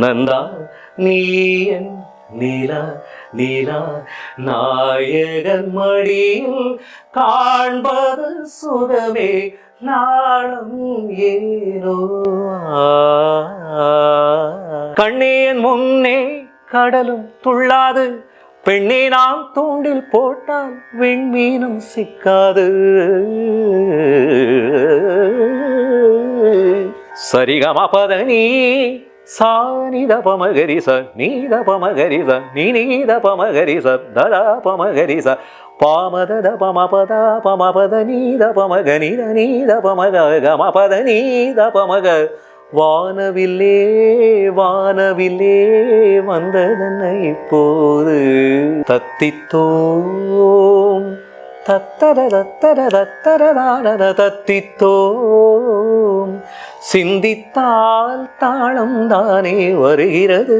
நந்தா. நீ என் நீலா நீலா. நாயகன் மடியில் காண்பது சுகமே. நாளும் ஏனோ கண்ணேன் முன்னே கடலும் துள்ளாது. பெண்ணே நாம் தூண்டில் போட்டால் விண்மீனும் சிக்காது. சரிகமபத நீ சா நித பமகரி ச நீத பமகரி ச நீ நீத பமகரி ச ததா பமகரி ச பாமதத பமபத பமபத நீத பமக நீத நீத பமக கமபத நீத பமக வானவில்லே வானவில்லே வந்ததன்னை இப்போது? தத்தித்தோம் தத்தர தத்தர தத்தரதானத தத்தித்தோம் சிந்தித்தால் தாளம் தானே வருகிறது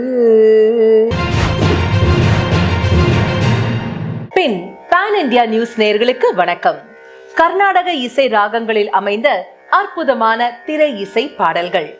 பின் பான் இந்தியா நியூஸ் நேயர்களுக்கு வணக்கம் கர்நாடக இசை ராகங்களில் அமைந்த அற்புதமான திரை இசை பாடல்கள்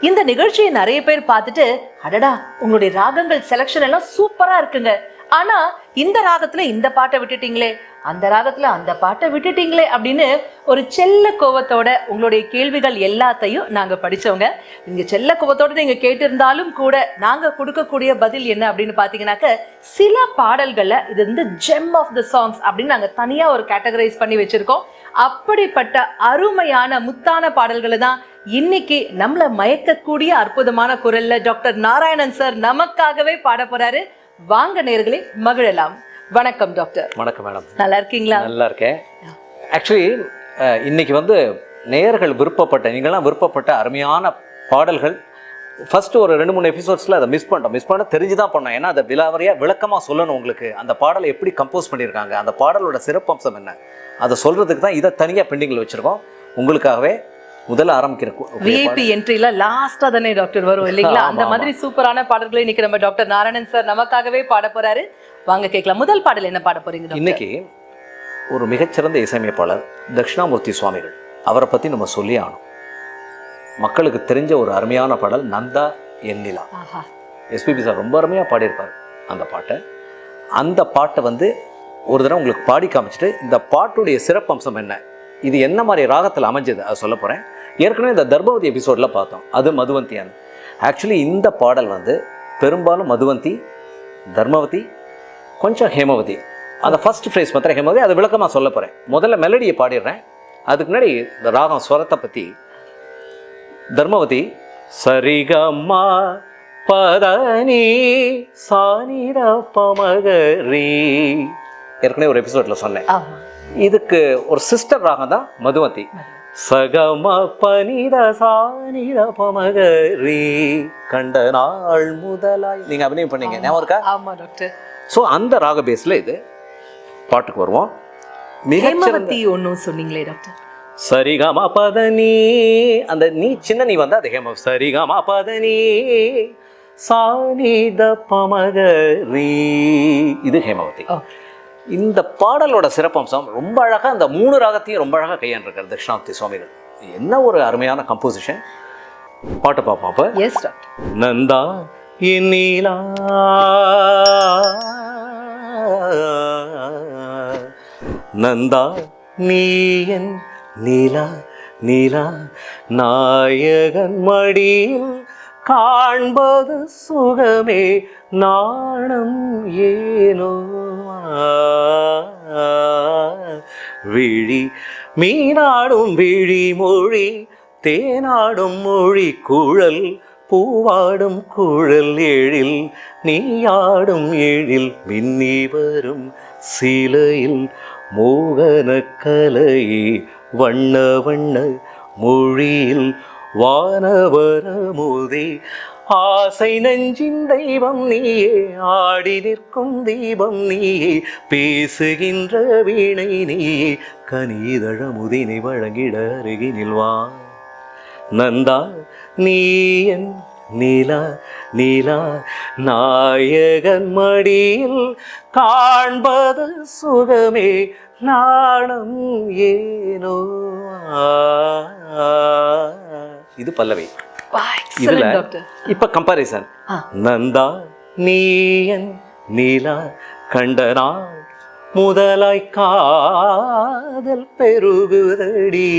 இந்த நிகழ்ச்சியை நிறைய பேர் பார்த்துட்டு அடடா உங்களுடைய ராகங்கள் செலக்ஷன் எல்லாம் சூப்பரா இருக்குங்க ஆனா இந்த ராகத்துல இந்த பாட்டை விட்டுட்டீங்களே அந்த ராகத்துல அந்த பாட்டை விட்டுட்டீங்களே அப்படின்னு ஒரு செல்ல கோவத்தோட உங்களுடைய கேள்விகள் எல்லாத்தையும் நாங்க படிச்சவங்க. நீங்க செல்ல கோவத்தோட நீங்க கேட்டிருந்தாலும் கூட நாங்க கொடுக்கக்கூடிய பதில் என்ன அப்படின்னு பாத்தீங்கன்னாக்க சில பாடல்களை இது வந்து ஜெம் ஆஃப் த சாங்ஸ் அப்படின்னு நாங்க தனியா ஒரு கேட்டகரைஸ் பண்ணி வச்சிருக்கோம். அப்படிப்பட்ட அருமையான முத்தான பாடல்களை தான் இன்னைக்கு நம்மளை மயக்கக்கூடிய அற்புதமான குரல்ல டாக்டர் நாராயணன் சார் நமக்காகவே பாட போறாரு. வாங்க நேர்களே மகிழலாம். வணக்கம் டாக்டர் வணக்கம் மேடம் நல்லா இருக்கீங்களா? நல்லா இருக்கேன் ஆக்சுவலி இன்னைக்கு வந்து நேயர்கள் விருப்பப்பட்ட நீங்களாம் விருப்பப்பட்ட அருமையான பாடல்கள். ஃபர்ஸ்ட் ஒரு ரெண்டு மூணு எபிசோட்ஸில் அதை மிஸ் பண்ணிட்டோம். மிஸ் பண்ண தெரிஞ்சு தான் பண்ணோம். ஏன்னா அதை விலாவரியாக விளக்கமாக சொல்லணும் உங்களுக்கு. அந்த பாடலை எப்படி கம்போஸ் பண்ணியிருக்காங்க? அந்த பாடலோட சிறப்பம்சம் என்ன? அதை சொல்கிறதுக்கு தான் இதை தனியாக பெண்டிங்கில் வச்சுருக்கோம். உங்களுக்காகவே முதல்ல ஆரம்பிக்கிற விஐபி என்ட்ரில லாஸ்டா தானே டாக்டர் வரும் இல்லைங்களா? அந்த. மாதிரி சூப்பரான பாடல்களை இன்னைக்கு நம்ம டாக்டர் நாராயணன் சார் நமக்காகவே பாட போறாரு. வாங்க கேட்கலாம். முதல் பாடல் என்ன பாட போறீங்க இன்னைக்கு ஒரு மிகச்சிறந்த இசையமைப்பாளர் தட்சிணாமூர்த்தி சுவாமிகள். அவரை பற்றி நம்ம சொல்லி ஆகணும். மக்களுக்கு தெரிஞ்ச ஒரு அருமையான பாடல் நந்தா எண்ணிலா எஸ்பிபி சார் ரொம்ப அருமையாக பாடியிருப்பார் அந்த பாட்டை. அந்த பாட்டை வந்து ஒரு தடவை உங்களுக்கு பாடி காமிச்சிட்டு இந்த பாட்டுடைய சிறப்பம்சம் என்ன? இது என்ன மாதிரி ராகத்தில் அமைஞ்சது? அதை சொல்ல போகிறேன் ஏற்கனவே இந்த தர்பவதி எபிசோடில் பார்த்தோம். அது மதுவந்தியான் ஆக்சுவலி இந்த பாடல் வந்து பெரும்பாலும் மதுவந்தி தர்மவதி கொஞ்சம் ஹேமவதி. அந்த ஃபர்ஸ்ட் ஃப்ரேஸ் மாத்திரம் ஹேமவதி அதை விளக்கமாக சொல்ல போகிறேன் முதல்ல மெலடியை பாடிடுறேன். அதுக்கு முன்னாடி இந்த ராகம் ஸ்வரத்தை பற்றி தர்மவதி சரிகம்மா பதனி சானிர பமகரி. ஏற்கனவே ஒரு எபிசோட்ல சொன்னேன். இதுக்கு ஒரு சிஸ்டர் ராகம் தான் மதுவதி சகம பனித சானிர பமகரி கண்ட நாள் முதலாய். நீங்க அபிநயம் பண்ணீங்க. ஞாபகம் இருக்கா? ஆமா டாக்டர் ஸோ அந்த ராக பேஸ்ல இது பாட்டுக்கு வருவோம். மிகச்சிறந்த ஒன்னும் சொன்னீங்களே டாக்டர் சரிகம பதனி. அந்த நீ சின்ன நீ வந்து அது ஹேம சரிகம பதனி சானித பமகரி இது ஹேமவதி. இந்த பாடலோட சிறப்பம்சம் ரொம்ப அழகா அந்த மூணு ராகத்தையும் ரொம்ப அழகா கையாண்டிருக்காரு தட்சிணாமூர்த்தி சுவாமிகள். என்ன ஒரு அருமையான கம்போசிஷன் பாட்டு பார்ப்போம் அப்ப. எஸ் நந்தா இந்நீலா. நந்தா நீயன் நீலா நீலா. நாயகன் மடியில் காண்பது சுகமே. நாணம் ஏனோ. விழி மீனாடும் விழி மொழி தேனாடும் மொழி குழல் பூவாடும் குழல் எழில் நீயாடும் எழில் மின்னி வரும் சிலையில் மோகன கலையே வண்ண வண்ண மொழியில் வானவரமுதே ஆசை நெஞ்சின் தெய்வம் நீயே ஆடி நிற்கும் தீபம் நீயே பேசுகின்ற வீணை நீயே கனிதழமுதினை வழங்கிட அருகினில் வா நந்தா நீ என் நீலா நீலா நாயகன் மடியில் காண்பது சுகமே நாணம் ஏனோ இது பல்லவி. இதுல இப்ப கம்பாரிசன். நந்தா நீயன் நீலா கண்டனா முதலாய் காதல் பெருகுதடி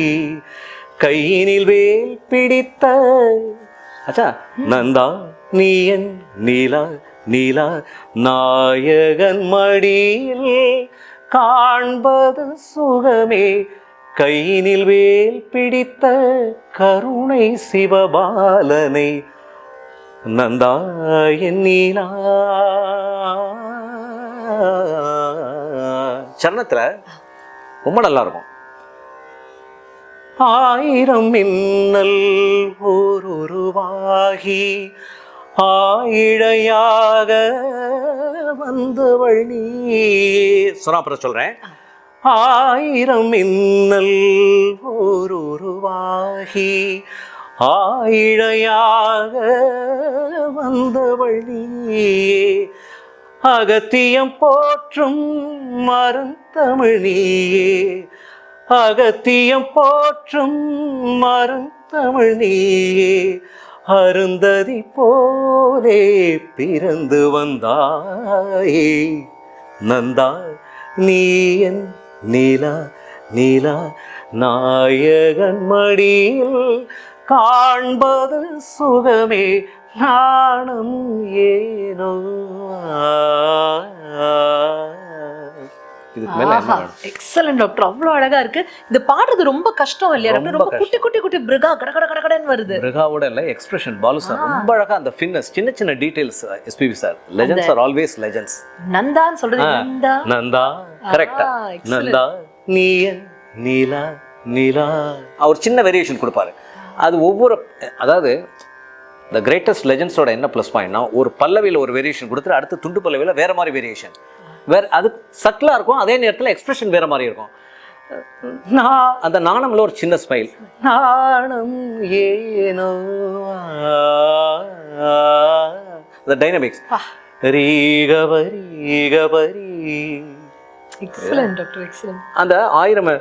கையினில் வேல் பிடித்த. அச்சா நந்தா நீயன் நீலா நீலா நாயகன் மடியில் காண்பது சுகமே. கையினில் வேல் பிடித்த கருணை சிவபாலனை நந்தா எண்ணினா சன்னத்தில் ரொம்ப நல்லா இருக்கும் ஆயிரம் மின்னல் ஓருருவாகி ஆயிழையாக வந்தவள் நீ. சொன்னா அப்புறம் சொல்கிறேன் ஆயிரம் மின்னல் ஊருருவாகி ஆயிழையாக வந்த வழியே. அகத்தியம் போற்றும் மருந்தமிழியே அகத்தியம் போற்றும் மருந்தமிழியே அருந்ததி போலே பிறந்து வந்தாயே. நந்தா நீ என் நீலா நீலா நாயகன் மடியில் காண்பது சுகமே நாணம் ஏனோ? இதுக்கு மேல? எக்ஸலன்ட் டாக்டர் அவ்வளவு அழகா இருக்கு. இது பாடுறது ரொம்ப கஷ்டம் இல்லையா டாக்டர் ரொம்ப குட்டி குட்டி குட்டி பிருகா கட கட கட கடன்னு வருது. மிருகாவோட இல்ல எக்ஸ்பிரஷன் பாலு சார் ரொம்ப அழகா அந்த ஃபின்னஸ் சின்ன சின்ன details SPB sir legends are always legends நந்தான்னு சொல்றது நந்தா. நந்தா கரெக்டா. நந்தா நீயன் நீலா நீலா. அவர் சின்ன வேரியேஷன் கொடுப்பாரு. அது ஒவ்வொரு அதாவது த கிரேட்டஸ்ட் லெஜண்ட்ஸோட என்ன ப்ளஸ் பாயிண்ட்னா ஒரு பல்லவியில் ஒரு வேரியேஷன் கொடுத்துட்டு அடுத்து துண்டு பல்லவியில் வேற மாதிரி வேரியேஷன் வேற அது சட்டிலாக இருக்கும் அதே நேரத்தில் எக்ஸ்பிரஷன் வேற மாதிரி இருக்கும். நான் அந்த நாணம்ல ஒரு சின்ன ஸ்மைல் நாணம் ஏனோ the டைனமிக்ஸ் பா. Recovery recovery excellent doctor excellent அந்த ஆயிரம்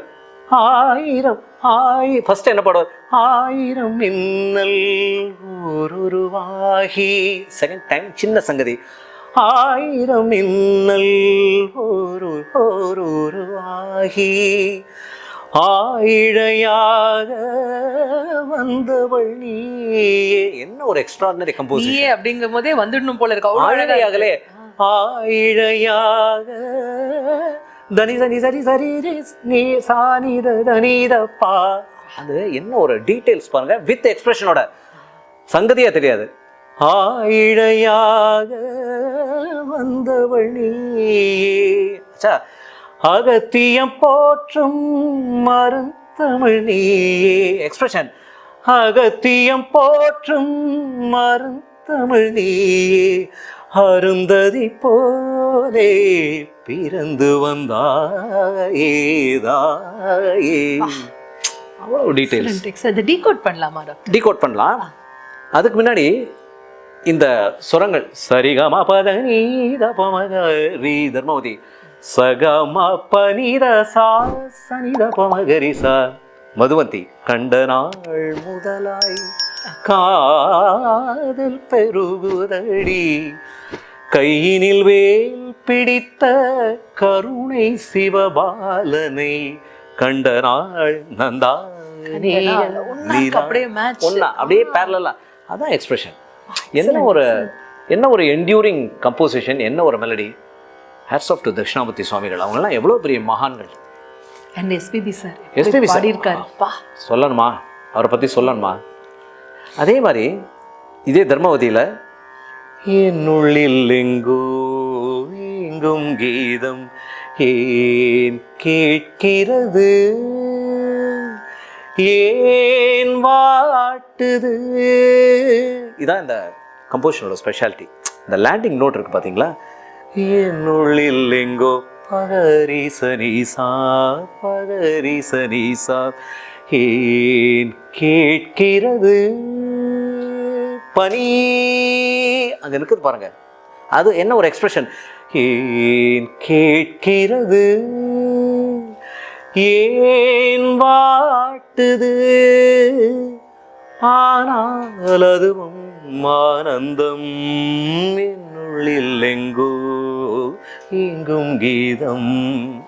ஆயிரம் ஆயி ஃபர்ஸ்ட் என்ன பாடுவார்? ஆயிரம் மின்னல் ஊருருவாகி. செகண்ட் டைம் சின்ன சங்கதி. ஆயிரம் மின்னல் ஒரு ஓருருவாகி ஆயிழையாக வந்தவள் நீயே. என்ன ஒரு எக்ஸ்ட்ராடினரி கம்போசிஷன் நீயே அப்படிங்கும் போதே வந்துடணும் போல இருக்கு. அவ்வளவு ஆழிழையாக தனி தனி சரி சரி நீ சானித தனித பா. அது என்ன ஒரு டீடைல்ஸ் பாருங்க. வித் எக்ஸ்பிரஷனோட சங்கதியா தெரியாது. ஆழிழையாக வந்தவள். அச்சா அகத்தியம் போற்றும் மருந்தமிழ். எக்ஸ்பிரஷன் அகத்தியம் போற்றும் மருந்தமிழ். அருந்ததி போலே பிறந்து வந்தாயே தாயே. அவ்வளோ டீட்டெயில்ஸ் இதை டீகோட் பண்ணலாமா டீகோட் பண்ணலாம். அதுக்கு முன்னாடி இந்த சுரங்கள். சரிகம பத நீத பமக ரீ தர்மவதி சகம பனித சா சனித பமகரி சா மதுவந்தி கண்ட நாள் முதலாய் காதல் பெருகுதடி. கையினில் வேல் பிடித்த கருணை சிவபாலனை கண்ட நாள் நந்தா அப்படியே. ஒன்னா அப்படியே பேரலா அதான் எக்ஸ்பிரஷன் என்ன ஒரு என்ன ஒரு என்டியூரிங் கம்போசிஷன் என்ன ஒரு melody hats off to Dakshinamurthy Swamigal அவங்கெல்லாம் எவ்வளோ பெரிய மகான்கள். And SPB sir SPB sir. பாடியிருக்காரு? பா சொல்லணுமா? அவரை பற்றி சொல்லணுமா? அதே மாதிரி இதே தர்மவதியில் என்னுள்ளில் எங்கோ எங்கும் கீதம் ஏன் கேட்கிறது? ஏன் வாட்டுது? இதான் இந்த கம்போஷனோட ஸ்பெஷாலிட்டி இந்த லேண்டிங் நோட் இருக்கு பார்த்தீங்களா என்னுள்ளில் எங்கோ பகரி சனீசா பகரி சனீசா ஏன் கேட்கிறது? பனி. அங்க இருக்குது பாருங்க. அது என்ன ஒரு எக்ஸ்பிரஷன் ஏன் கேட்கிறது? ஏன் வாட்டுது? ஆனால் அதுவும் ஆனந்தம் என்னுள்ளில் எங்கோ எங்கும் கீதம்.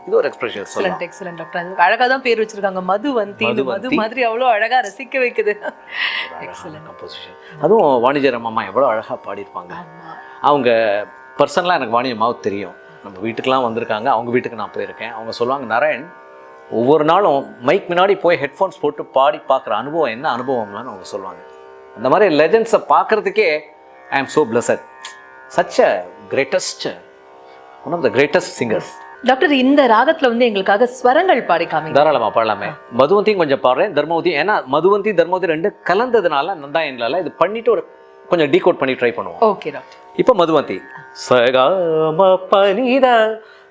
இது ஒரு எக்ஸ்பிரஷன் எக்ஸலண்ட் எக்ஸலண்ட் டாக்டர் அழகா தான் பேர் வச்சிருக்காங்க. மதுவந்தி. இது மது. மாதிரி அவ்வளவு அழகா ரசிக்க வைக்குது. எக்ஸலண்ட் கம்போசிஷன் அதுவும் வாணிஜரம் அம்மா எவ்வளோ அழகாக பாடியிருப்பாங்க. அவங்க பர்சனலாக எனக்கு வாணி அம்மாவுக்கு தெரியும். நம்ம வீட்டுக்கெலாம் வந்திருக்காங்க. அவங்க வீட்டுக்கு நான் போயிருக்கேன். அவங்க சொல்லுவாங்க நாராயண் ஒவ்வொரு நாளும் மைக் முன்னாடி போய் ஹெட்ஃபோன்ஸ் போட்டு பாடி பார்க்குற அனுபவம் என்ன? அனுபவம்லான்னு அவங்க சொல்லுவாங்க. அந்த மாதிரி லெஜண்ட்ஸை பார்க்குறதுக்கே I am so blessed such a greatest one of the greatest singers doctor இந்த ராகத்துல வந்து எங்களுக்காக ஸ்வரங்கள் பாடி தாராளமாக பாடலாமே. மதுவந்தியும் கொஞ்சம் பாடுறேன் தர்மவதி. ஏன்னா மதுவந்தி தர்மவதி ரெண்டு கலந்ததுனால நந்தாயன்லால இது பண்ணிட்டு ஒரு கொஞ்சம் டீகோட் பண்ணி ட்ரை பண்ணுவோம். Okay doctor. இப்போ மதுவந்தி. சகம பனித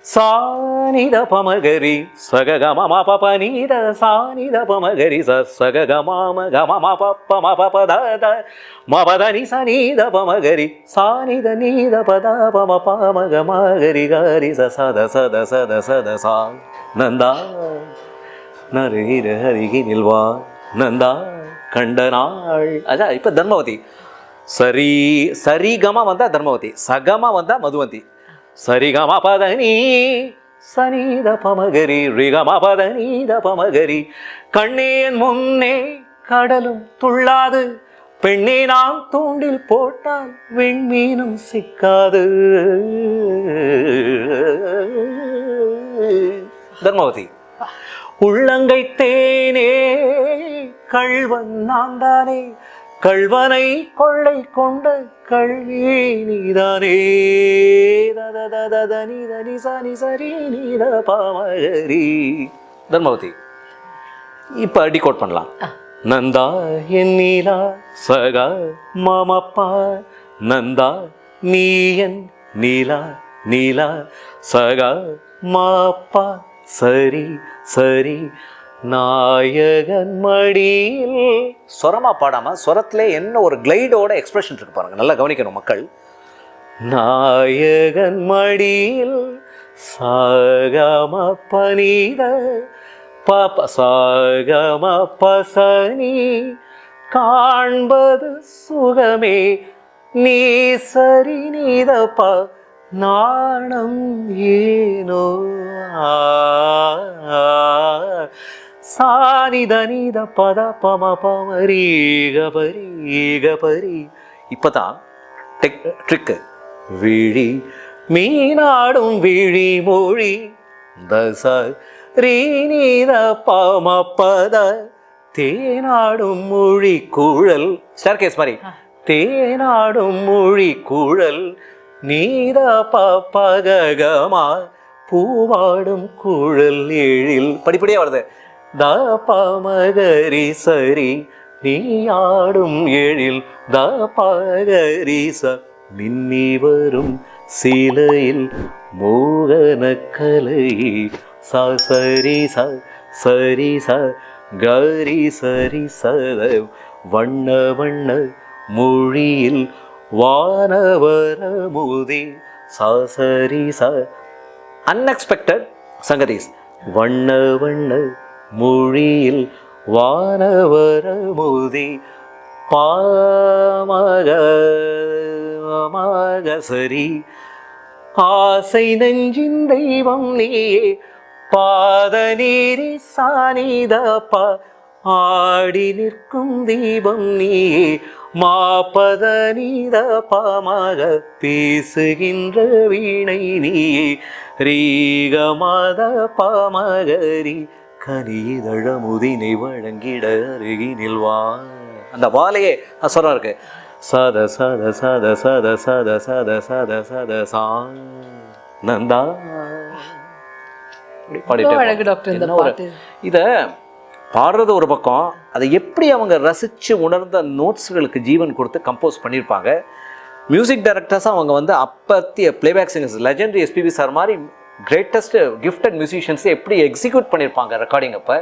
சானித பமகரி சககம பபனித சானித பமகரி ச சககம கம பப்ப மப பத மபதனி சனித பமகரி சானித நீத பத பம பமக மகரி கரி ச சத சத சத சத சா நந்தா நரீர ஹரிகி நில்வா நந்தா கண்டனாள் அதான் இப்போ தர்மவதி சரி சரிகமா வந்தால் தர்மவதி சகமா வந்தால் மதுவந்தி சரிகமா பதனி சனீத பமகரி ரிகமா பதனீத பமகரி கண்ணேன் முன்னே கடலும் துள்ளாது பெண்ணே நாம் தூண்டில் போட்டால் விண்மீனும் சிக்காது. தர்மவதி. உள்ளங்கை தேனே கள்வன் நான் தானே கள்வனை கொள்ளை கொண்ட கல்வி நீதானே. பாமகரி தர்மவதி இப்போ டிகோட் பண்ணலாம். நந்தா என் நீலா சக மமப்பா. நந்தா நீ என் நீலா நீலா சக மாப்பா. சரி சரி. நாயகன் மடியில். சொரமா பாடாம சொரத்திலே என்ன ஒரு கிளைடோட எக்ஸ்பிரஷன் இருக்கு பாருங்க. நல்லா கவனிக்கணும் மக்கள். நாயகன் மடியில் சாகம பனித பாப்ப சாகம பசனி காண்பது சுகமே நீ சரி நீதப்பா நாணம் ஏனோ? ஆ. சானித நீத பத பம பமரீக பரீக பரி இப்பதான் டெக் ட்ரிக்கு விழி மீனாடும் விழி மொழி தச ரீநீத பம பத தேனாடும் மொழி குழல். ஸ்டார்கேஸ் மாதிரி. தேனாடும் மொழி குழல் நீத பகமா பூவாடும் குழல் எழில். படிப்படியா வருது. த பமகரி சரி நீ ஆடும் எழில் த பகரி ச மின்னி வரும் சிலையில் மோகன கலை ச சரி ச சரி ச கரி சரி சத வண்ண வண்ண மொழியில் வானவர முதி சரி ச அன்எக்ஸ்பெக்டட் சங்கதீஸ் வண்ண வண்ண மொழியில் வானவரமுதி பாமக சரி. ஆசை நெஞ்சின் தெய்வம் நீயே பாத நீரி சானிதப்பா ஆடி நிற்கும் தீபம் நீயே மாப்பத நீத பாமாக பேசுகின்ற வீணை நீயே ரீகமத பாமகரி கனிதழமுதினை வழங்கிட அருகினில் வா. அந்த வாலையே சொல்றா இருக்கு. சத சத சத சத சத சத சத சத சா. நந்தா. பாடிட்டே இத பாடுறது ஒரு பக்கம் அதை எப்படி அவங்க ரசிச்சு உணர்ந்த நோட்ஸ்களுக்கு ஜீவன் கொடுத்து கம்போஸ் பண்ணியிருப்பாங்க? மியூசிக் டைரக்டர்ஸாக அவங்க வந்து அப்பத்திய playback singers legendary SPB sir மாதிரி கிரேட்டஸ்ட் கிஃப்டட் மியூசிஷியன்ஸை எப்படி எக்ஸிக்யூட் பண்ணியிருப்பாங்க ரெக்கார்டிங் அப்போ?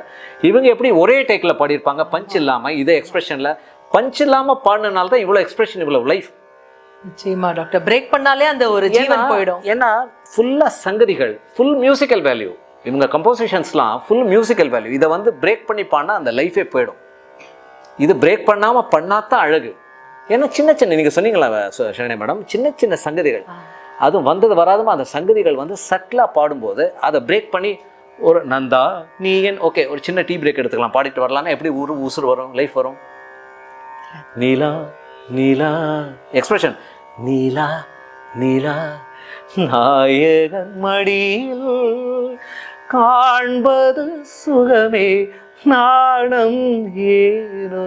இவங்க எப்படி ஒரே டேக்கில் பாடியிருப்பாங்க? பஞ்ச் இல்லாமல் இதே எக்ஸ்பிரஷனில் பஞ்ச் இல்லாமல் பாடினால தான் இவ்வளோ எக்ஸ்பிரஷன் இவ்வளோ லைஃப் நிச்சயமா டாக்டர் பிரேக் பண்ணாலே அந்த ஒரு ஜீவன் போயிடும். ஏன்னா ஃபுல்லாக சங்கதிகள் ஃபுல் மியூசிக்கல் வேல்யூ இவங்க கம்போசிஷன்ஸ்லாம் ஃபுல் மியூசிக்கல் வேல்யூ இதை வந்து பிரேக் பண்ணி பாடினா அந்த லைஃபே போயிடும். இது பிரேக் பண்ணாமல் பண்ணாதான் அழகு. ஏன்னா சின்ன சின்ன நீங்கள் சொன்னீங்களா சரண்யா மேடம் சின்ன சின்ன சங்கதிகள். அதுவும் வந்தது வராதமா? அந்த சங்கதிகள் வந்து சட்டிலாக பாடும்போது அதை பிரேக் பண்ணி ஒரு நந்தா நீ ஏன் ஓகே ஒரு சின்ன டீ பிரேக் எடுத்துக்கலாம். பாடிட்டு வரலாம்னா எப்படி உரு உசுறு வரும் லைஃப் வரும்? நீலா நீலா. எக்ஸ்பிரஷன் நீலா நீலா நாயகன் மடியில் காண்பது சுகமே நாணம் ஏனோ.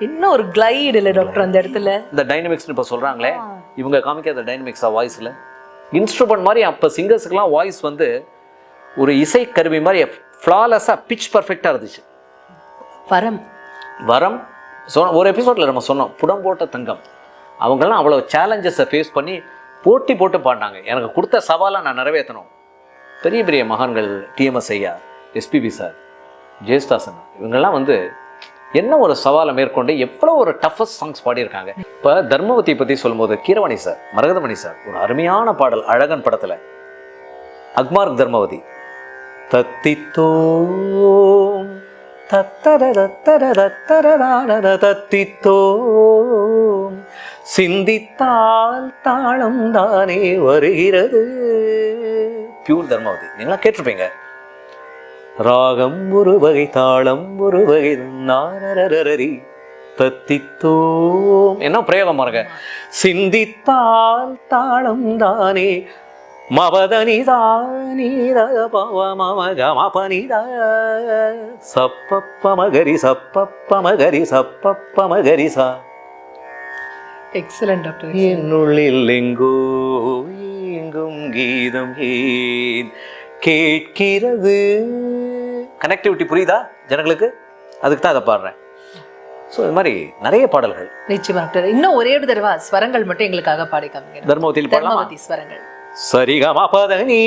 இன்னும் ஒரு கிளைடு இல்லை டாக்டர் அந்த இடத்துல? இந்த டைனமிக்ஸ்னு இப்போ சொல்கிறாங்களே இவங்க காமிக்காத டைனமிக்ஸா வாய்ஸில் இன்ஸ்ட்ருமெண்ட் மாதிரி அப்போ சிங்கர்ஸுக்கெலாம் வாய்ஸ் வந்து ஒரு இசை கருவி மாதிரி ஃப்ளாலெஸ்ஸாக பிச் பர்ஃபெக்டாக இருந்துச்சு. வரம். வரம் சொ ஒரு எபிசோடில் நம்ம சொன்னோம் புடம் போட்ட தங்கம். அவங்கெல்லாம் அவ்வளோ சேலஞ்சஸை ஃபேஸ் பண்ணி போட்டி போட்டு பாடினாங்க. எனக்கு கொடுத்த சவாலை நான் நிறைவேற்றணும். பெரிய பெரிய மகான்கள் டிஎம்எஸ் ஐயா எஸ்பிபி சார் ஜெயஸ்தாசன் இவங்கெல்லாம் வந்து என்ன ஒரு சவாலை மேற்கொண்டு எவ்வளோ ஒரு டஃபஸ்ட் சாங்ஸ் பாடியிருக்காங்க? இப்போ தர்மவதி பற்றி சொல்லும்போது கீரவாணி சார் மரகதமணி சார் ஒரு அருமையான பாடல் அழகன் படத்தில். அக்மார்க் தர்மவதி. தத்தித்தோம் தத்தரதத்தரதத்தரதானத தத்தித்தோ சிந்தித்தால் தாளம் தானே வருகிறது பியூர் தர்மவதி நீங்களா கேட்டிருப்பீங்க ராகம் ஒரு வகை தாளம் ஒரு வகை நாரரரரி. தத்தித்தோம். என்ன பிரயோகம் பாருங்க. சிந்தித்தால் தாளம் தானே. மவதனிதா நீத பவ மம கம பனித. சப்பப்ப மகரி சப்பப்ப மகரி சப்பப்ப மகரி சா. எக்ஸலன்ட் டாக்டர் என்னுள்ளில் எங்கோ எங்கும் கீதம் ஏன். கேட்கிறது கனெக்டிவிட்டி புரியுதா ஜனங்களுக்கு அதுக்கு தான் அதை பாடுறேன் ஸோ இது மாதிரி நிறைய பாடல்கள் நிச்சயமா டாக்டர் இன்னும் ஒரே ஒரு தடவை ஸ்வரங்கள் மட்டும் எங்களுக்காக பாடி காமிங்க தர்மவதியில் பாடலாமா ஸ்வரங்கள் சரிகமபதனி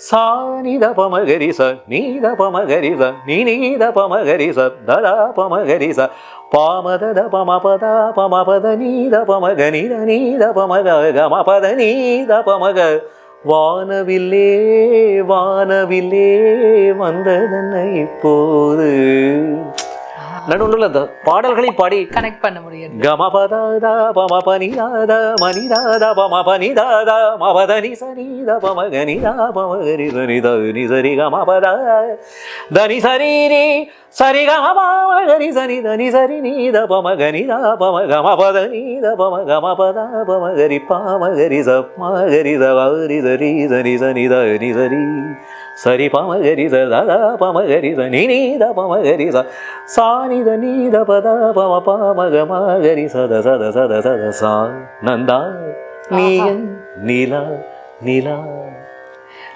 சானித பமகரி ச நீத பமகரி ச நீ நீத பமகரி ச ததா பமகரி ச பாமதத பமபத பமபத நீத பமக நீத நீத பமக கமபத நீத பமக வானவில்லே வானவில்லே வந்ததென்ன இப்போது? நடுவில் அந்த பாடல்களை பாடி கனெக்ட் பண்ண முடியும் கமபதாதா பம பனிதாதா மனிதாதா பம பனிதாதா மபதனி சனிதா பம கனிதா பம கரி சனிதா நிசரி கமபதா தனி சரீரி சரி கமபாமகரி சரி தனி சரி நீத பமகனி தாபம கமபத நீத பம கமபதா பமகரி பாமகரி சப்மகரி தவரி சரி சரி சனி தனி சரி சரி பமகரி ததா பமகரி தனி நீத பமகரி ச சாரி தனீத பத பம பாமகமாகரி சத சத சத சத சா நந்தா நீ நிலா நிலா.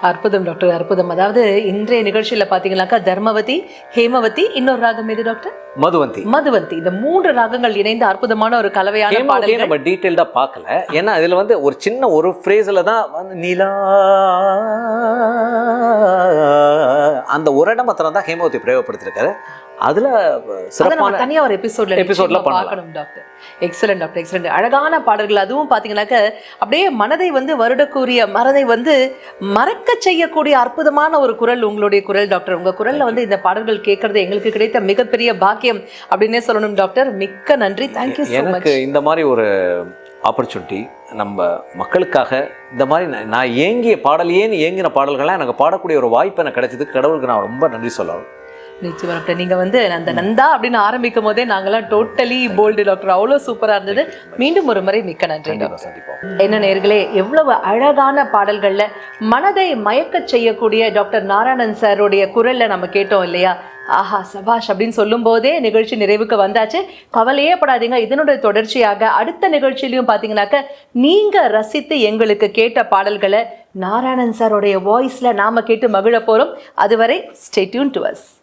அற்புதம் டாக்டர் அற்புதம். அதாவது இன்றைய நிகழ்ச்சியில பாத்தீங்கன்னாக்கா தர்மவதி ஹேமவதி இன்னொரு ராகம் எது டாக்டர்? மதுவந்தி. மதுவந்தி. இந்த மூன்று ராகங்கள் இணைந்த அற்புதமான ஒரு கலவையான பாடல்கள். நம்ம டீட்டெயில்டா பார்க்கல. ஏன்னா இதுல வந்து ஒரு சின்ன ஒரு ஃப்ரேஸ்ல தான் வந்து நிலா அந்த ஒரு இடம் மாத்திரம் தான் ஹேமாவதி பிரயோகப்படுத்திருக்காரு. அதுல சிறப்பான தனியா ஒரு எபிசோட்ல பண்ணலாம். பார்க்கணும் டாக்டர் எக்ஸலன்ட் டாக்டர் எக்ஸலன்ட் அழகான பாடல்கள். அதுவும் பாத்தீங்கன்னாக்க அப்படியே மனதை வந்து வருடக்கூடிய மனதை வந்து மறக்க செய்யக்கூடிய அற்புதமான ஒரு குரல் உங்களுடைய குரல் டாக்டர் உங்க குரல்ல வந்து இந்த பாடல்கள் கேட்கறது எங்களுக்கு கிடைத்த மிகப்பெரிய பாக்கியம் அப்படின்னே சொல்லணும் டாக்டர். மிக்க நன்றி. தேங்க்யூ எனக்கு இந்த மாதிரி ஒரு ஆப்பர்ச்சுனிட்டி நம்ம மக்களுக்காக இந்த மாதிரி நான் ஏங்கிய பாடல் ஏன் ஏங்கின பாடல்கள்லாம் எனக்கு பாடக்கூடிய ஒரு வாய்ப்பு எனக்கு கிடைச்சதுக்கு கடவுளுக்கு நான் ரொம்ப நன்றி சொல்லணும். நிச்சயமா டாக்டர். நீங்க வந்து அந்த நந்தா அப்படின்னு ஆரம்பிக்கும் போதே நாங்கெல்லாம் டோட்டலி போல்டு டாக்டர். அவ்வளவு சூப்பரா இருந்தது. மீண்டும் ஒரு முறை மிக்க நன்றி என்ன நேர்களே எவ்வளவு அழகான பாடல்கள்ல மனதை மயக்கச் செய்யக்கூடிய டாக்டர் நாராயணன் சாருடைய குரல்ல நம்ம கேட்டோம் இல்லையா? ஆஹா சபாஷ் அப்படின்னு சொல்லும் போதே நிகழ்ச்சி நிறைவுக்கு வந்தாச்சு. கவலையே படாதீங்க இதனுடைய தொடர்ச்சியாக அடுத்த நிகழ்ச்சியிலையும் பார்த்தீங்கன்னாக்க நீங்கள் ரசித்து எங்களுக்கு கேட்ட பாடல்களை நாராயணன் சாருடைய வாய்ஸில் நாம் கேட்டு மகிழ போகிறோம் அதுவரை ஸ்டே டியூன் டு அஸ்